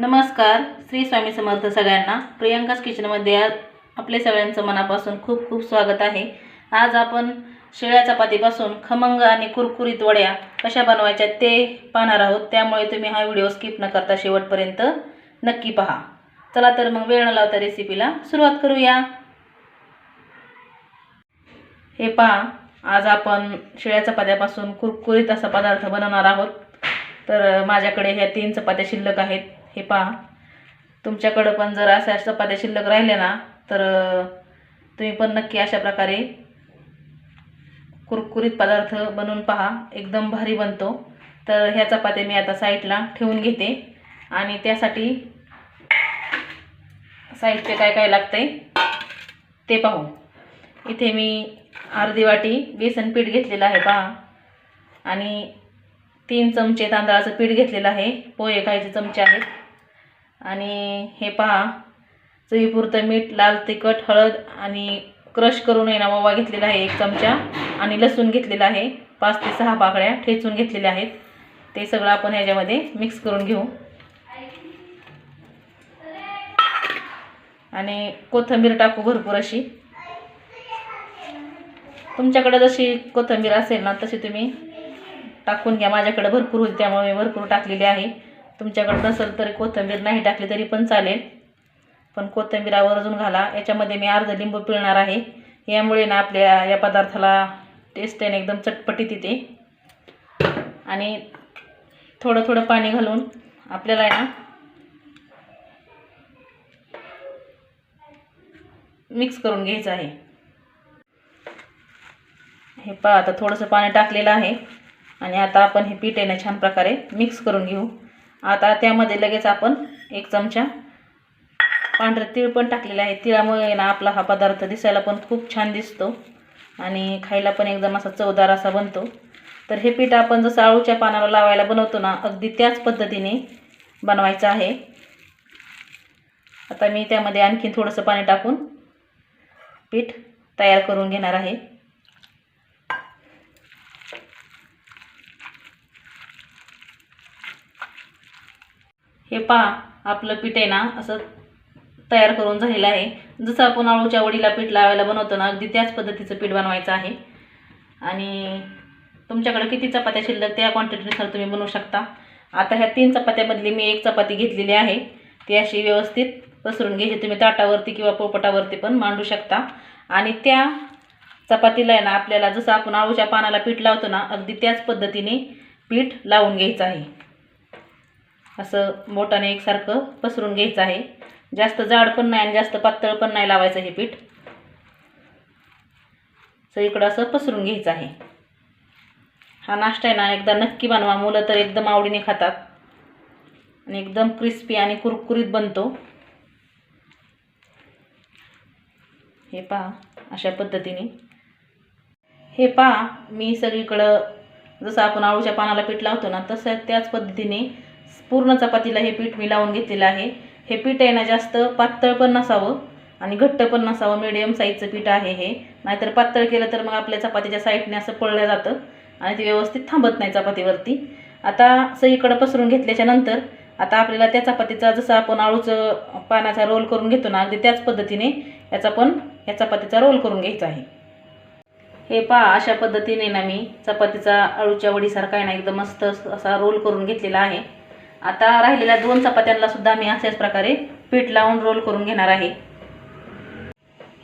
नमस्कार श्री स्वामी समर्थ सगळ्यांना. प्रियंकाच किचनमध्ये आज आपले सगळ्यांचं मनापासून खूप खूप स्वागत आहे. आज आपण शिळ्या चपातीपासून खमंग आणि कुरकुरीत वड्या कशा बनवायच्या ते पाहणार आहोत. त्यामुळे तुम्ही हा व्हिडिओ स्किप न करता शेवटपर्यंत नक्की पहा. चला तर मग वेळ न लावता रेसिपीला सुरुवात करूया. हे पहा आज आपण शिळ्या चपात्यापासून कुरकुरीत असा पदार्थ बनवणार आहोत. तर माझ्याकडे ह्या तीन चपात्या शिल्लक आहेत. हे पहा. तुमच्याकडं पण जर अशा चपात्या शिल्लक राहिल्या ना तर तुम्ही पण नक्की अशा प्रकारे कुरकुरीत पदार्थ बनवून पहा. एकदम भारी बनतो. तर ह्या चपात्या मी आता साईडला ठेवून घेते. आणि त्यासाठी साहित्य काय काय लागतंय ते पाहू. इथे मी अर्धी वाटी बेसन पीठ घेतलेलं आहे पहा. आणि तीन चमचे तांदळाचं पीठ घेतलेलं आहे. पोहे खायचे चमचे आहेत. आणि हे पहा चवीपुरतं मीठ लाल तिखट हळद आणि क्रश करून आहे ना ओवा घेतलेला आहे एक चमचा आणि लसूण घेतलेला आहे. पाच ते सहा पाकळ्या ठेचून घेतलेल्या आहेत. ते सगळं आपण ह्याच्यामध्ये मिक्स करून घेऊ. आणि कोथिंबीर टाकू भरपूर अशी. तुमच्याकडे जशी कोथिंबीर असेल ना तशी तुम्ही टाकून घ्या. माझ्याकडे भरपूर होती त्यामुळे मी भरपूर टाकलेली आहे. तुमच्याकडं नसेल तरी कोथिंबीर नाही टाकली तरी पण चालेल. पण कोथिंबीर आवर्जून घाला. याच्यामध्ये मी अर्ध लिंबू पिळणार आहे. यामुळे ना आपल्या या पदार्थाला टेस्ट आहे ना एकदम चटपटीत येते. आणि थोडं थोडं पाणी घालून आपल्याला आहे ना मिक्स करून घ्यायचं आहे. हे पहा आता थोडंसं पाणी टाकलेलं आहे. आणि आता आपण हे पीठ आहे ना छान प्रकारे मिक्स करून घेऊ. आता त्यामध्ये लगेच आपण एक चमचा पांढरं तीळ पण टाकलेलं आहे. तिळामुळे ना आपला हा पदार्थ दिसायला पण खूप छान दिसतो आणि खायला पण एकदम असा चवदार असा बनतो. तर हे पीठ आपण जसं आळूच्या पानाला लावायला बनवतो ना अगदी त्याच पद्धतीने बनवायचं आहे. आता मी त्यामध्ये आणखी थोडंसं पाणी टाकून पीठ तयार करून घेणार आहे. हे पहा आपलं पीठ आहे ना असं तयार करून झालेलं आहे. जसं आपण आळूच्या वडीला पीठ लावायला बनवतो ना अगदी त्याच पद्धतीचं पीठ बनवायचं आहे. आणि तुमच्याकडे किती चपात्या शिल्लक त्या क्वांटिटीनुसार तुम्ही बनवू शकता. आता ह्या तीन चपात्यामधली मी एक चपाती घेतलेली आहे. ती अशी व्यवस्थित पसरून घ्यायची. तुम्ही ताटावरती किंवा पोपटावरती पण मांडू शकता. आणि त्या चपातीला आहे ना आपल्याला जसं आपण आळूच्या पानाला पीठ लावतो ना अगदी त्याच पद्धतीने पीठ लावून घ्यायचं आहे. असं बोटाने एकसारखं पसरून घ्यायचं आहे. जास्त जाड पण नाही आणि जास्त पातळ पण नाही लावायचं हे पीठ. सगळीकडं असं पसरून घ्यायचं आहे. हा नाश्ता आहे ना एकदा नक्की बनवा. मुलं तर एकदम आवडीने खातात. आणि एकदम क्रिस्पी आणि कुरकुरीत बनतो. हे पहा अशा पद्धतीने. हे पहा मी सगळीकडं जसं आपण आळूच्या पानाला पीठ लावतो ना तसं त्याच पद्धतीने पूर्ण चपातीला हे पीठ मी लावून घेतलेलं आहे. हे पीठ आहे ना जास्त पातळ पण नसावं आणि घट्ट पण नसावं. मिडियम साईजचं पीठ आहे हे. नाहीतर पातळ केलं तर मग आपल्या चपातीच्या साईडने असं पळलं जातं आणि ते व्यवस्थित थांबत नाही चपातीवरती. आता सगळीकडं पसरून घेतल्याच्या नंतर आता आपल्याला त्या चपातीचा जसं आपण आळूचं पानाचा रोल करून घेतो ना अगदी त्याच पद्धतीने याचा पण या चपातीचा रोल करून घ्यायचा आहे. हे पहा अशा पद्धतीने ना मी चपातीचा अळूच्या वडीसारखा आहे ना एकदम मस्त असा रोल करून घेतलेला आहे. आता राहिलेल्या दोन चपात्यांना सुद्धा मी अशाच प्रकारे पीठ लावून रोल करून घेणार आहे.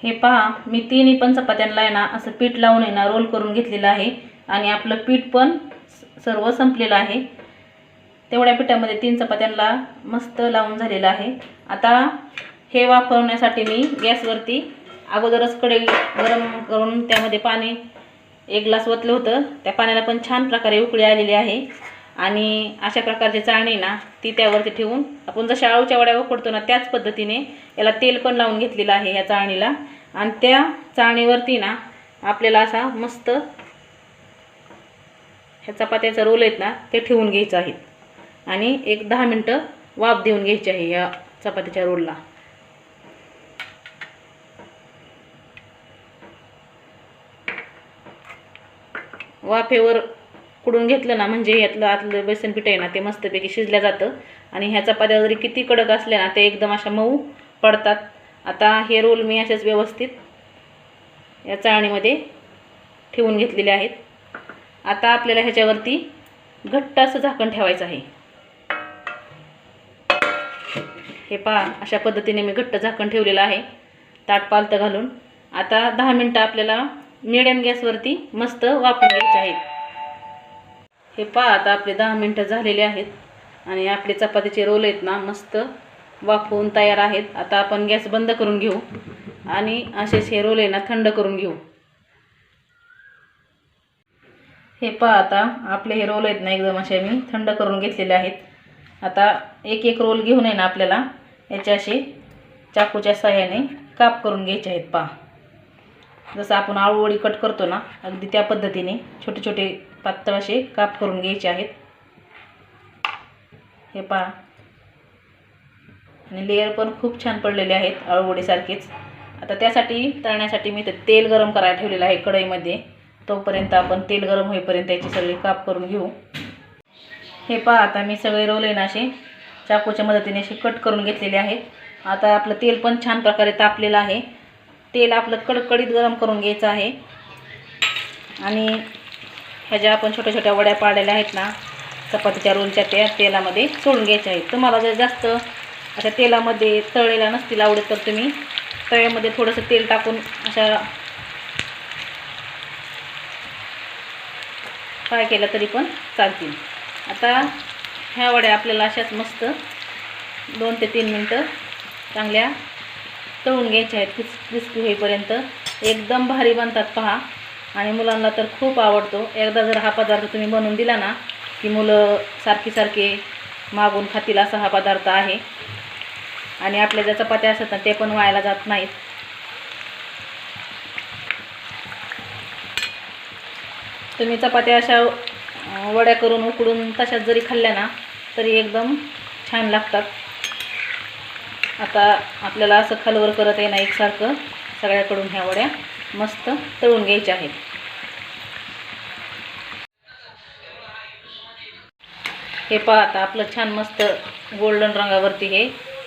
हे पहा मी तिन्ही पण चपात्यांना आहे ना असं पीठ लावून आहे ना रोल करून घेतलेलं आहे. आणि आपलं पीठ पण स- सर्व संपलेलं आहे. तेवढ्या पिठामध्ये तीन चपात्यांना मस्त लावून झालेलं आहे. आता हे वापरण्यासाठी मी गॅसवरती अगोदरच कडे गरम करून त्यामध्ये पाणी एक ग्लास ओतलं होतं. त्या पाण्याला पण छान प्रकारे उकळी आलेली आहे. आणि अशा प्रकारची चाळणी ना ती त्यावरती ठेवून आपण जशा आळूच्या वड्या उकडतो ना त्याच पद्धतीने याला तेल पण लावून घेतलेलं आहे या चाळणीला. आणि त्या चाळणीवरती ना आपल्याला असा मस्त ह्या चपात्याचा रोल आहेत ना ते ठेवून घ्यायचं आहेत. आणि एक दहा मिनटं वाफ देऊन घ्यायची आहे या चपातीच्या रोलला. वाफेवर उकडून घेतलं ना म्हणजे यातलं आतलं बेसन पीठ आहे ना ते मस्तपैकी शिजलं जातं. आणि ह्या चपात्या जरी किती कडक असल्या ना ते एकदम अशा मऊ पडतात. आता हे रोल मी असेच व्यवस्थित या चाळणीमध्ये ठेवून घेतलेले आहेत. आता आपल्याला ह्याच्यावरती घट्ट असं झाकण ठेवायचं आहे. हे पहा अशा पद्धतीने मी घट्ट झाकण ठेवलेलं आहे. ताट पालतं घालून. आता दहा मिनटं आपल्याला मिडियम गॅसवरती मस्त वापरून घ्यायचे आहेत. हे पहा आता आपले दहा मिनटं झालेले आहेत आणि आपले चपातीचे रोल आहेत ना मस्त वाफवून तयार आहेत. आता आपण गॅस बंद करून घेऊ आणि असेच हे रोल आहे ना थंड करून घेऊ. हे पहा आता आपले हे रोल आहेत ना एकदम असे मी थंड करून घेतलेले आहेत. आता एक एक रोल घेऊन आहे ना आपल्याला याचे असे चाकूच्या साह्याने काप करून घ्यायचे आहेत पहा. जसं आपण आळूवडी कट करतो ना अगदी त्या पद्धतीने छोटे छोटे पातळ असे काप करून घ्यायचे आहेत. हे पहा. आणि लेअर पण खूप छान पडलेले आहेत अळवडीसारखेच आता त्यासाठी तळण्यासाठी मी ते तेल गरम करायला ठेवलेलं आहे कढईमध्ये. तोपर्यंत आपण तेल गरम होईपर्यंत याची सगळी काप करून घेऊ. हे पहा आता मी सगळे रोले आहे ना असे चाकूच्या मदतीने असे कट करून घेतलेले आहेत. आता आपलं तेल पण छान प्रकारे तापलेलं आहे. तेल आपलं कडकडीत गरम करून घ्यायचं आहे. आणि ह्या ज्या आपण छोट्या छोट्या वड्या पाडलेल्या आहेत ना चपातीच्या रोलच्या त्या तेलामध्ये सोडून घ्यायच्या आहेत. तुम्हाला जर जास्त अशा तेलामध्ये तळलेल्या नसतील आवडत तर तुम्ही तव्यामध्ये थोडंसं तेल टाकून अशा फ्राय केलं तरी पण चालतील. आता ह्या वड्या आपल्याला अशाच मस्त दोन ते तीन मिनटं चांगल्या तळून घ्यायच्या आहेत. क्रिस्पी होईपर्यंत. एकदम भारी बनतात पहा. आणि मुलांना तर खूप आवडतो. एकदा जर हा पदार्थ तुम्ही बनवून दिला ना की मुलं सारखी सारखे मागून खातील असा हा पदार्थ आहे. आणि आपल्या ज्या चपात्या असतात ना ते पण व्हायला जात नाहीत. तुम्ही चपात्या अशा वड्या करून उकडून तशाच जरी खाल्ल्या ना तरी एकदम छान लागतात. आता आपल्याला असं खालवर करत आहे ना एकसारखं सगळ्याकडून ह्या वड्या. मस्त तळून घ्यायचे आहेत. हे पहा आता आपलं छान मस्त गोल्डन रंगावरती हे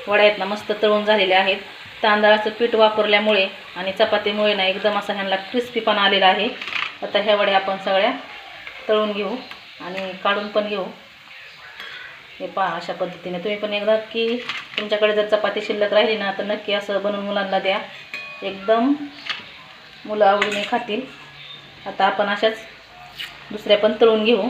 वड्या आहेत ना मस्त तळून झालेले आहेत. तांदळाचं पीठ वापरल्यामुळे आणि चपातीमुळे ना एकदम असा ह्यांना क्रिस्पीपणा आलेला आहे. आता ह्या वड्या आपण सगळ्या तळून घेऊ आणि काढून पण घेऊ. हे पहा अशा पद्धतीने. तुम्ही पण एकदा की तुमच्याकडे जर चपाती शिल्लक राहिली ना तर नक्की असं बनवून मुलांना द्या. एकदम मुलं आवडीने खातील. आता आपण अशाच दुसऱ्या पण तळून घेऊ.